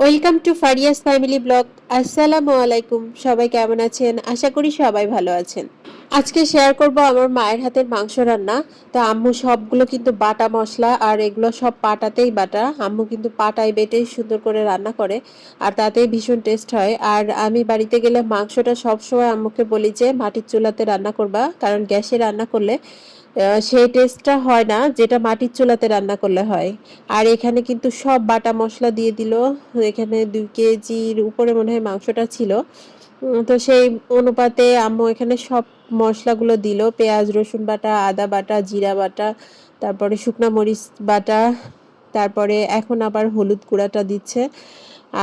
Welcome to Faria's family blog. আসসালামু আলাইকুম। সবাই কেমন আছেন? আশা করি সবাই ভালো আছেন। আজকে শেয়ার করব আমার মায়ের হাতের মাংস রান্না। তো আম্মু সবগুলো কিন্তু বাটা মশলা আর এগুলো সব পাটাতেই বাটা। আম্মু কিন্তু পাটায় বেটেই সুন্দর করে রান্না করে আর তাতেই ভীষণ টেস্ট হয়। আর আমি বাড়িতে গেলে মাংসটা সবসময় আম্মুকে বলি যে, মাটির চুলাতে রান্না করবা কারণ গ্যাসে রান্না করলে সেই টেস্টটা হয় না যেটা মাটির চুলাতে রান্না করলে হয়। আর এখানে কিন্তু সব বাটা মশলা দিয়ে দিল। এখানে দুই কেজির উপরে মনে হয় মাংসটা ছিল। তো সেই অনুপাতে আম্মু এখানে সব মশলাগুলো দিল। পেঁয়াজ, রসুন বাটা, আদা বাটা, জিরা বাটা, তারপরে শুকনা মরিচ বাটা, তারপরে এখন আবার হলুদ গুঁড়াটা দিচ্ছে।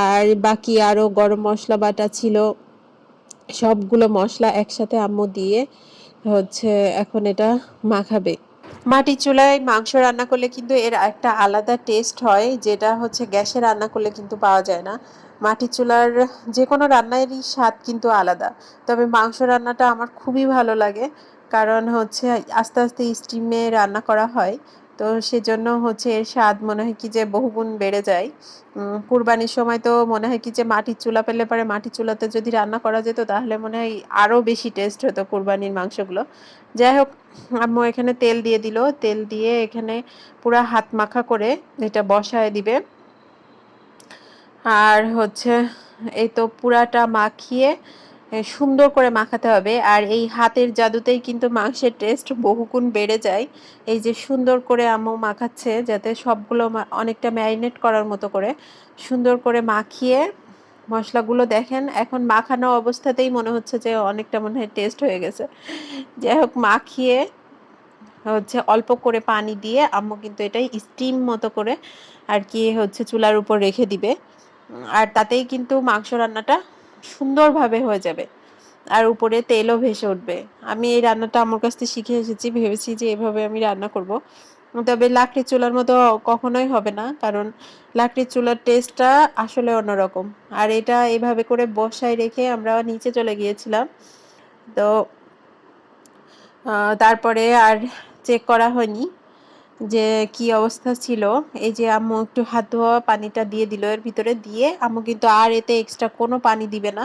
আর বাকি আরও গরম মশলা বাটা ছিল। সবগুলো মশলা একসাথে আম্মু দিয়ে হচ্ছে এখন এটা মাখাবে। মাটির চুলায় মাংস রান্না করলে কিন্তু এর একটা আলাদা টেস্ট হয়, যেটা হচ্ছে গ্যাসে রান্না করলে কিন্তু পাওয়া যায় না। মাটির চুলার যে কোনো রান্নারই স্বাদ কিন্তু আলাদা। তবে মাংস রান্নাটা আমার খুবই ভালো লাগে, কারণ হচ্ছে আস্তে আস্তে স্টিমে রান্না করা হয়। তো সেজন্য হচ্ছে এর স্বাদ মনে হয় কি যে বহুগুণ বেড়ে যায়। কুরবানির সময় তো মনে হয় কি যে মাটির চুলা পেলে পরে মাটির চুলাতে যদি রান্না করা যেত তাহলে মনে হয় আরও বেশি টেস্ট হতো কুরবানির মাংসগুলো। যাই হোক, আম্মু এখানে তেল দিয়ে দিল। তেল দিয়ে এখানে পুরা হাত মাখা করে এটা বসায় দিবে। আর হচ্ছে এই তো পুরাটা মাখিয়ে সুন্দর করে মাখাতে হবে। আর এই হাতের জাদুতেই কিন্তু মাংসের টেস্ট বহুগুণ বেড়ে যায়। এই যে সুন্দর করে আম্মু মাখাচ্ছে যাতে সবগুলো অনেকটা ম্যারিনেট করার মতো করে। সুন্দর করে মাখিয়ে মশলাগুলো দেখেন, এখন মাখানো অবস্থাতেই মনে হচ্ছে যে অনেকটা মনে হয় টেস্ট হয়ে গেছে। যাই হোক, মাখিয়ে হচ্ছে অল্প করে পানি দিয়ে আম্মু কিন্তু এটাই স্টিম মতো করে আর কি হচ্ছে চুলার উপর রেখে দিবে। আর তাতেই কিন্তু মাংস রান্নাটা সুন্দরভাবে হয়ে যাবে। আর উপরে তেলও ভেসে উঠবে। আমি এই রান্নাটা আমার কাছ থেকে শিখে এসেছি, ভেবেছি যে এভাবে আমি রান্না করব। তবে লাকড়ির চুলার মতো কখনোই হবে না, কারণ লাকড়ির চুলার টেস্টটা আসলে অন্যরকম। আর এটা এভাবে করে বসায় রেখে আমরা নিচে চলে গিয়েছিলাম। তো তারপরে আর চেক করা হয়নি। যে কি অবস্থা ছিল, এই যে আম্মু একটু হাত ধোয়া পানিটা দিয়ে দিল, এর ভিতরে দিয়ে আম্মু কিন্তু আর এতে এক্সট্রা কোনো পানি দিবে না।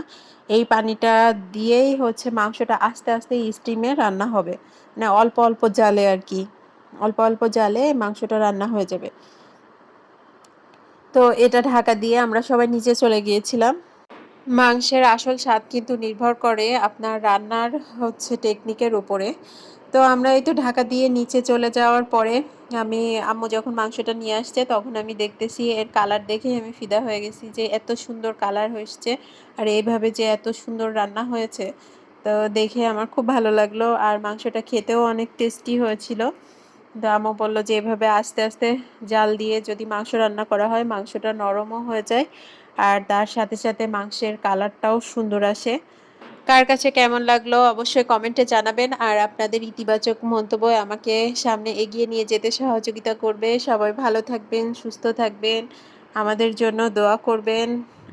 এই পানিটা দিয়েই হচ্ছে মাংসটা আস্তে আস্তে স্টিমে রান্না হবে। মানে অল্প অল্প জালে আর কি, অল্প অল্প জালে মাংসটা রান্না হয়ে যাবে। তো এটা ঢাকা দিয়ে আমরা সবাই নিচে চলে গিয়েছিলাম। মাংসের আসল স্বাদ কিন্তু নির্ভর করে আপনার রান্নার হচ্ছে টেকনিকের উপরে। তো আমরা এই তো ঢাকা দিয়ে নিচে চলে যাওয়ার পরে আমি, আম্মু যখন মাংসটা নিয়ে আসছে, তখন আমি দেখতেছি এর কালার দেখে আমি ফিদা হয়ে গেছি যে এত সুন্দর কালার হয়েছে আর এইভাবে যে এত সুন্দর রান্না হয়েছে। তো দেখে আমার খুব ভালো লাগল আর মাংসটা খেতেও অনেক টেস্টি হয়েছিল। তো আম্মু বলল যে এভাবে আস্তে আস্তে জাল দিয়ে যদি মাংস রান্না করা হয়, মাংসটা নরমও হয়ে যায় আর তার সাথে সাথে মাংসের কালারটাও সুন্দর আসে। কার কাছে কেমন লাগল অবশ্যই কমেন্টে জানাবেন। আর আপনাদের ইতিবাচক মন্তব্য আমাকে সামনে এগিয়ে নিয়ে যেতে সহযোগিতা করবে। সবাই ভালো থাকবেন, সুস্থ থাকবেন। আমাদের জন্য দোয়া করবেন।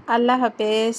আল্লাহ হাফেজ।